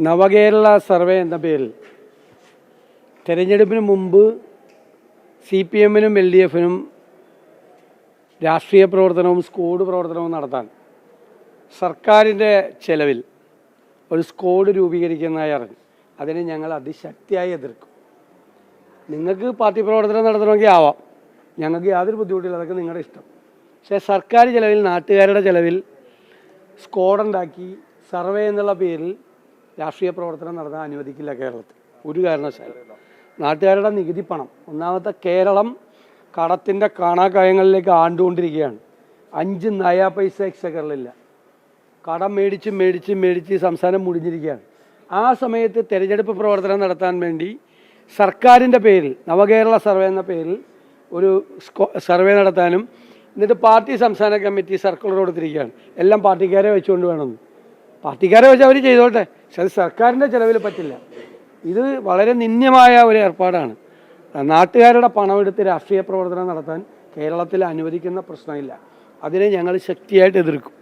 നവകേരള survey എന്ന പേരിൽ തെരഞ്ഞെടുപ്പിന് മുമ്പ് സി പി എമ്മിനും എൽ ഡി എഫിനും രാഷ്ട്രീയ പ്രവർത്തനവും സ്കോഡ് പ്രവർത്തനവും നടത്താൻ സർക്കാരിന്റെ ചെലവിൽ ഒരു സ്കോഡ് രൂപീകരിക്കുന്നതായി അറിഞ്ഞു. അതിനെ ഞങ്ങൾ അതിശക്തിയായി എതിർക്കും. നിങ്ങൾക്ക് പാർട്ടി പ്രവർത്തനം നടത്തണമെങ്കിൽ ആവാം. ഞങ്ങൾക്ക് യാതൊരു ബുദ്ധിമുട്ടില്ല. അതൊക്കെ നിങ്ങളുടെ ഇഷ്ടം. പക്ഷേ സർക്കാർ ചിലവിൽ നാട്ടുകാരുടെ ചെലവിൽ സ്കോഡുണ്ടാക്കി സർവേ എന്നുള്ള പേരിൽ രാഷ്ട്രീയ പ്രവർത്തനം നടത്താൻ അനുവദിക്കില്ല കേരളത്തിൽ. ഒരു കാരണവശാലും. നാട്ടുകാരുടെ നികുതി പണം. ഒന്നാമത്തെ കേരളം കടത്തിന്റെ കാണാക്കായങ്ങളിലേക്ക് ആണ്ടുകൊണ്ടിരിക്കുകയാണ്. അഞ്ച് നയ പൈസ എക്സക്കറിലില്ല. കടം മേടിച്ച് മേടിച്ച് മേടിച്ച് സംസ്ഥാനം മുടിഞ്ഞിരിക്കുകയാണ്. ആ സമയത്ത് തിരഞ്ഞെടുപ്പ് പ്രവർത്തനം നടത്താൻ വേണ്ടി സർക്കാരിന്റെ പേരിൽ നവകേരള സർവേ എന്ന പേരിൽ ഒരു സർവേ നടത്താനും എന്നിട്ട് പാർട്ടി സംസ്ഥാന കമ്മിറ്റി സർക്കുലർ കൊടുത്തിരിക്കുകയാണ്. എല്ലാം പാർട്ടിക്കാരെ വെച്ചുകൊണ്ട് വേണമെന്ന് പാർട്ടിക്കാരെ വെച്ച് അവർ ചെയ്തോട്ടെ. പക്ഷെ അത് സർക്കാരിന്റെ ചിലവിൽ പറ്റില്ല. ഇത് വളരെ നിന്ദ്യമായ ഒരു ഏർപ്പാടാണ്. നാട്ടുകാരുടെ പണമെടുത്ത് രാഷ്ട്രീയ പ്രവർത്തനം നടത്താൻ കേരളത്തിൽ അനുവദിക്കുന്ന പ്രശ്നമില്ല. അതിനെ ഞങ്ങൾ ശക്തിയായിട്ട് എതിർക്കും.